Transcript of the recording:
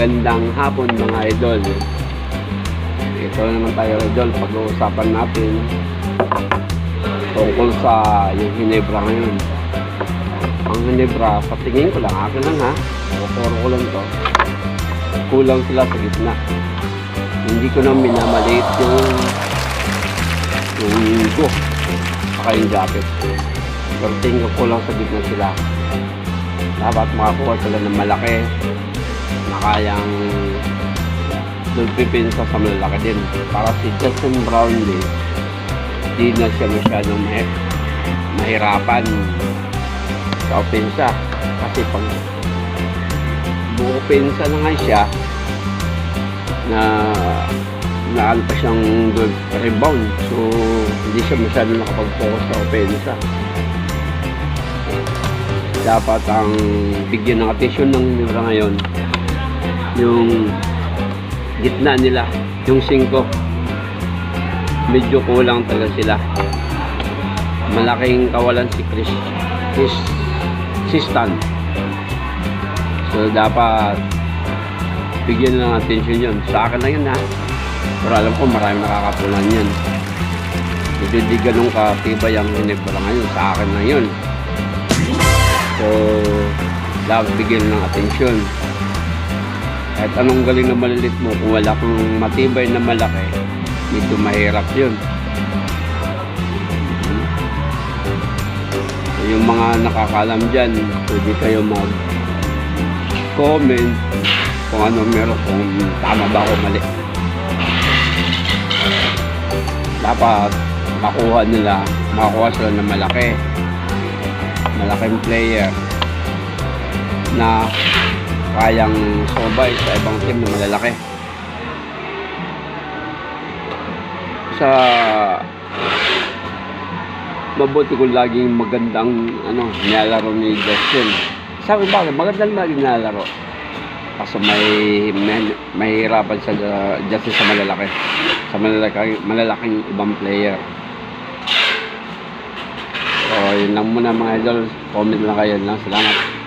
Magandang hapon mga idol. Ito naman tayo idol, pag-uusapan natin tungkol sa yung Hinebra ngayon. Ang Hinebra, sa tingin ko lang, akin lang ha, kukuro ko lang to, kulang sila sa gitna. Hindi ko na minamaliit yung yung ito, saka yung jacket. Pero tingin ko kulang sa gitna sila. Dapat makakuha sila ng malaki na kayang nagpipinsa sa malalaki din. Para si Justin Brownlee, di na siya masyadong mahi- mahirapan sa opensa. Kasi pag buo opensa na nga siya, na naano pa siyang rebound. So, hindi siya masyadong nakapag-focus sa opensa dapat ang bigyan ng atensyon ng libra ngayon yung gitna nila yung 5 medyo kulang talaga sila. Malaking kawalan si Chris Chris si Stan so dapat bigyan ng atensyon yun. Sa akin lang yun ha? Pero alam ko marami nakakapunan yan. Medyo di ganun katibay ang hinibra ngayon. Sa akin lang yun. So, dapat bigyan ng atensyon. Kahit anong galing na malilit mo, kung wala kang matibay na malaki, medyo mahirap yun. Hmm. So, yung mga nakakalam dyan, pwede kayo mag-comment kung ano meron, kung tama ba o mali. Dapat makuha nila, makuha sila ng malaki malaking player na kayang sobay sa ibang team na malalaki. Sa mabuti ko laging magandang ano, nilalaro ni Justin. Sabi ba, magandang laging nilalaro. Kaso may, may mahirapan sa Justin sa malalaki. Sa malalaki, malalaking ibang player. So, yun lang muna mga idol. Comment lang kayo lang. Salamat.